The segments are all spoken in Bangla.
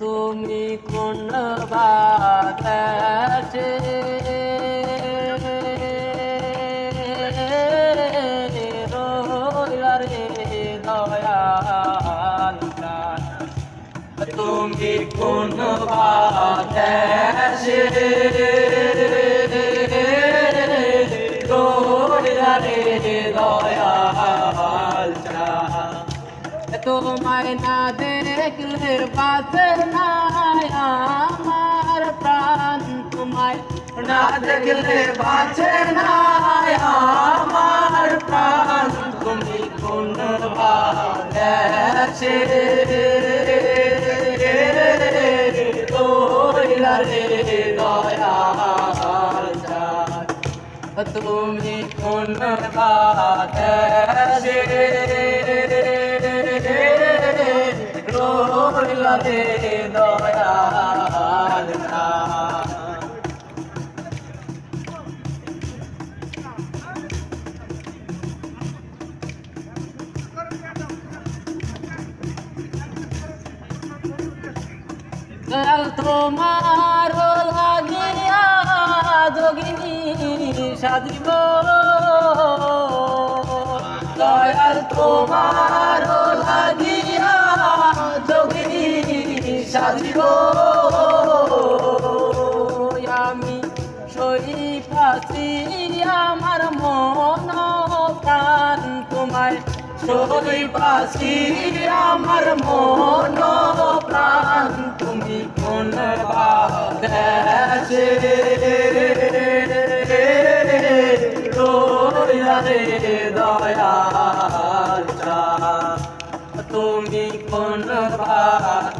তুমি কোন বাতাসে। তুমি কোন বাতাসে তোমায় না দেখলে বাঁচে না আমার প্রাণ। তোমায় না দেখলে বাঁচে না আমার প্রাণ। তুমি কোন বাসে তোরা রে চাঁদ। তুমি কোন বাতাসে রে দয়াল দয়াল তোমার লাগিয়া যোগিনী সাজিব। দয়াল তোমার সই পাশি আমার মন প্রাণ তুমি কোন বাসে রে দয়া। তুমি কোন বাতাসে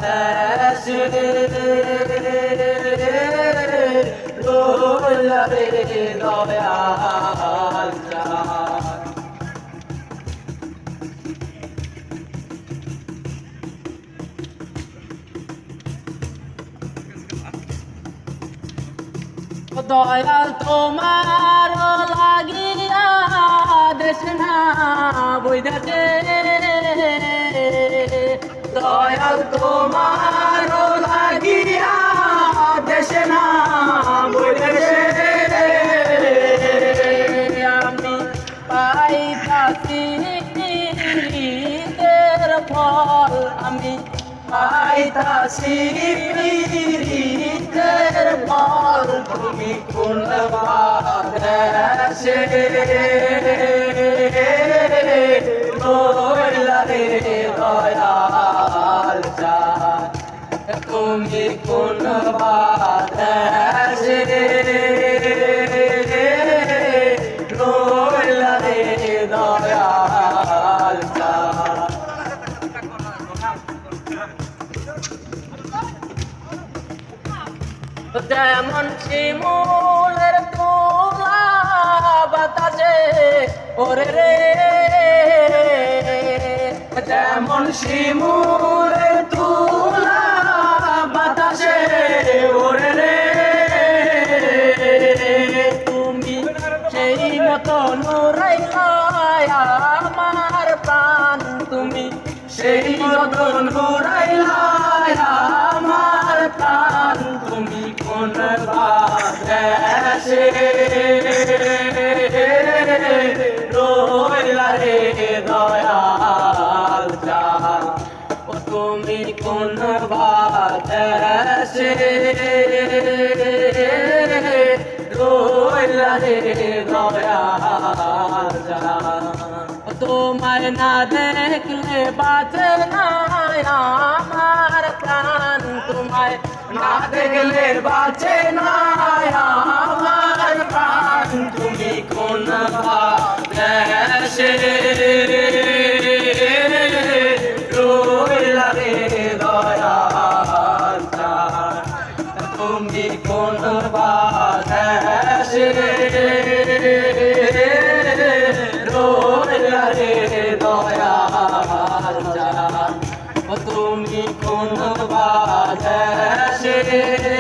দয়াল তোমার লাগিয়া দেশ না বৈদাতে দয়াল তোমার লাগিয়া দেশ না বৈদাতে আমি পাইতাছি ফল। আমি পাইতাছি ফল তুমি কোন বাদেশে রইলা রে দয়াল চাঁদ। তুমি কোন বাদেশে রইলা দয়াল চাঁদ। যেমন শিমুলের তোলা বাতাসে, ওরে রে। যেমন শিমুলের তোলা বাতাসে, ওরে রে। তুমি সেই মতো নুরাইলাই কোন বাসে রইলা রে দয়াল চাঁদ। তোমায় না দেখলে বাঁচে না আমার প্রাণ তোমায় না দেখলে বাঁচে না আসে।